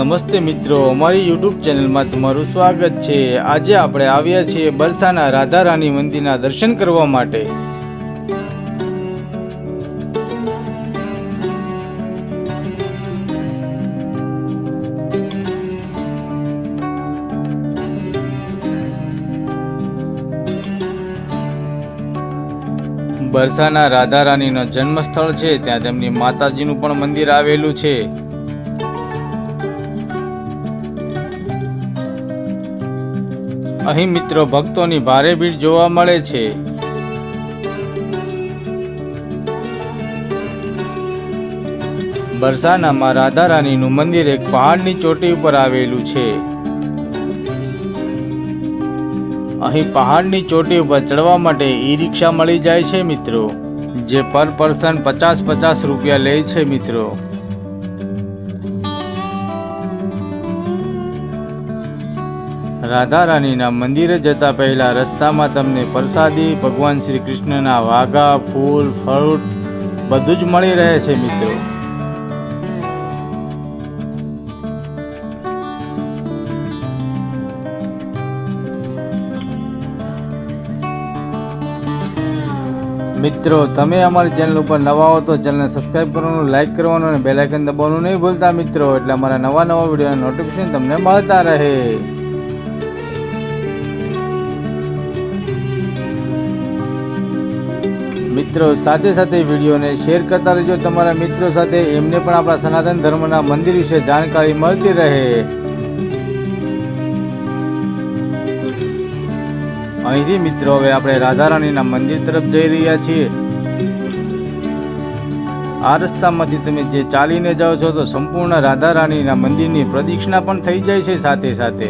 નમસ્તે મિત્રો, અમારી યુટ્યુબ ચેનલમાં તમારું સ્વાગત છે. આજે આપણે આવ્યા છીએ બરસાના રાધા રાણી મંદિરના દર્શન કરવા માટે. બરસાના રાધા જન્મસ્થળ છે, ત્યાં તેમની માતાજીનું પણ મંદિર આવેલું છે. અહીં મિત્રો ભક્તોની ભારે ભીડ જોવા મળે છે. બરસાનામાં રાધા રાણીનું મંદિર એક પહાડની ચોટી ઉપર આવેલું છે. અહીં પહાડની ચોટી ઉપર ચડવા માટે ઈ રિક્ષા મળી જાય છે મિત્રો, જે પર પર્સન પચાસ પચાસ રૂપિયા લે છે મિત્રો. રાધા રાણીના મંદિરે જતા પહેલાં રસ્તામાં તમને પ્રસાદી, ભગવાન શ્રી કૃષ્ણના વાઘા, ફૂલ, ફ્રૂટ બધું જ મળી રહે છે મિત્રો. મિત્રો, તમે અમારી ચેનલ ઉપર નવા હો તો ચેનલને સબસ્ક્રાઇબ કરવાનું લાઇક કરવાનું અને બેલાઇકન દબાવવાનું નહીં ભૂલતા મિત્રો. એટલે અમારા નવા નવા વિડીયોના નોટિફિકેશન તમને મળતા રહે. મિત્રો, સાથે સાથે વિડીયોને શેર કરતા રહેજો. તમારા મિત્રો સાથે એમને પણ આપણા સનાતન ધર્મના મંદિર વિશે જાણકારી મળતી રહે. અહીંથી મિત્રો, હવે આપણે રાધારાણીના મંદિર તરફ જઈ રહ્યા છીએ. આ રસ્તામાંથી તમે જે ચાલીને જાઓ છો, તો સંપૂર્ણ રાધારાણીના મંદિરની પ્રદક્ષિણા પણ થઈ જાય છે સાથે સાથે.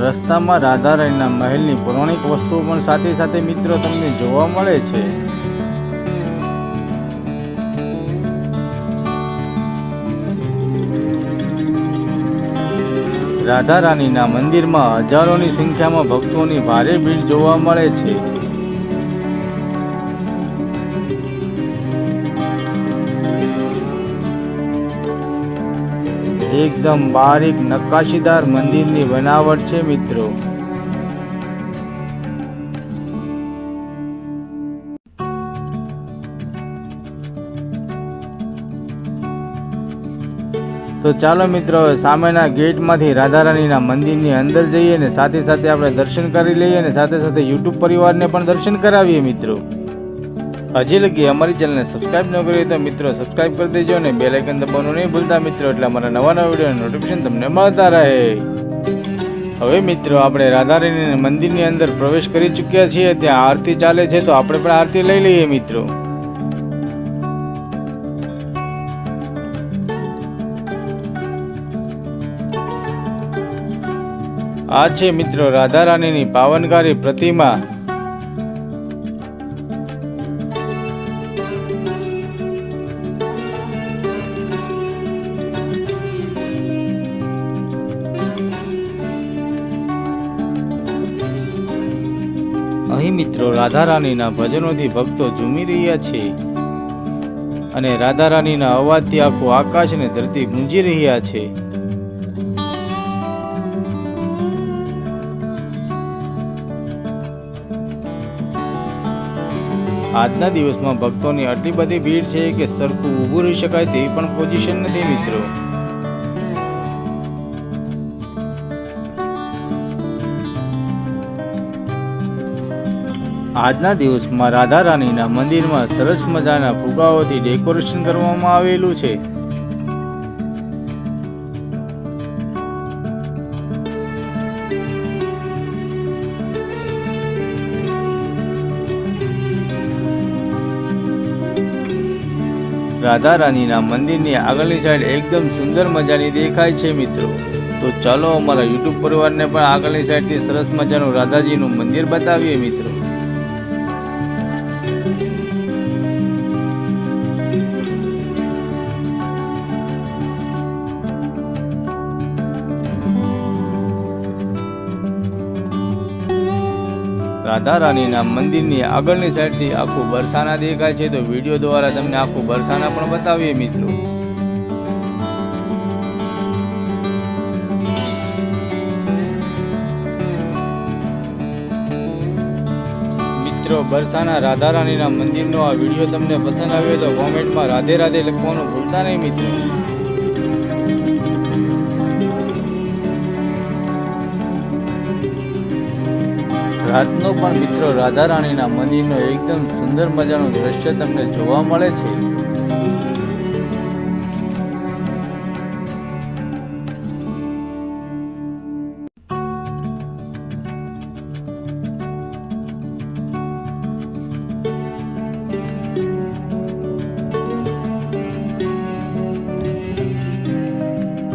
રસ્તામાં રાધારાણીના મહેલની પૌરાણિક વસ્તુઓ પણ સાથે સાથે મિત્રો તમને જોવા મળે છે. રાધારાણીના મંદિરમાં હજારોની સંખ્યામાં ભક્તોની ભારે ભીડ જોવા મળે છે. એકદમ બારીક નક્કાશીદાર મંદિરની બનાવટ છે મિત્રો. તો ચાલો મિત્રો, હવે સામેના ગેટમાંથી રાધારાણીના મંદિરની અંદર જઈએ અને સાથે સાથે આપણે દર્શન કરી લઈએ અને સાથે સાથે યુટ્યુબ પરિવારને પણ દર્શન કરાવીએ મિત્રો. હજી લગી અમારી ચેનલને સબસ્ક્રાઇબ ન કરી તો મિત્રો સબસ્ક્રાઇબ કરી દેજો અને બેલ આઇકન દબાવવાનું નહીં ભૂલતા મિત્રો, એટલે અમારા નવા નવા વીડિયો નોટિફિકેશન તમને મળતા રહે. હવે મિત્રો, આપણે રાધારાણીના મંદિરની અંદર પ્રવેશ કરી ચૂક્યા છીએ, ત્યાં આરતી ચાલે છે, તો આપણે પણ આરતી લઈ લઈએ મિત્રો. આ છે મિત્રો રાધા રાણીની પાવનકારી પ્રતિમા. અહીં મિત્રો રાધારાણીના ભજનોથી ભક્તો ઝૂમી રહ્યા છે. અને રાધારાણીના અવાજથી આખું આકાશ અને ધરતી ગુંજી રહ્યા છે. આજના દિવસમાં ભક્તોની આટલી બધી ભીડ છે કે સરખું ઊભું રહી શકાય તેવી પણ પોઝિશન નથી મિત્રો. આજના દિવસમાં રાધા રાણીના મંદિરમાં સરસ મજાના ફુગાઓથી ડેકોરેશન કરવામાં આવેલું છે. રાધા રાણીના મંદિરની આગળની સાઈડ એકદમ સુંદર મજાની દેખાય છે મિત્રો. તો ચાલો અમારા યુટ્યુબ પરિવારને પણ આગળની સાઈડથી સરસ મજાનું રાધાજીનું મંદિર બતાવીએ મિત્રો. રાધા રાણીના મંદિરની આગળની સાઈડથી આખું બરસાના દેખાય છે. તો વીડિયો દ્વારા તમને આખું બરસાના પણ બતાવીએ મિત્રો. મિત્રો, બરસાના રાધા રાણીના મંદિરનો આ વીડિયો તમને પસંદ આવ્યો તો કોમેન્ટમાં રાધે રાધે લખવાનું ભૂલતા નહીં મિત્રો. રાતનો પણ મિત્રો રાધા રાણીના મંદિરનો એકદમ સુંદર મજાનું દ્રશ્ય તમને જોવા મળે છે.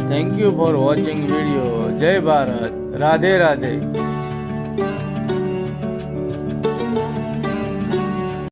Thank you for watching video જય ભારત. રાધે રાધે.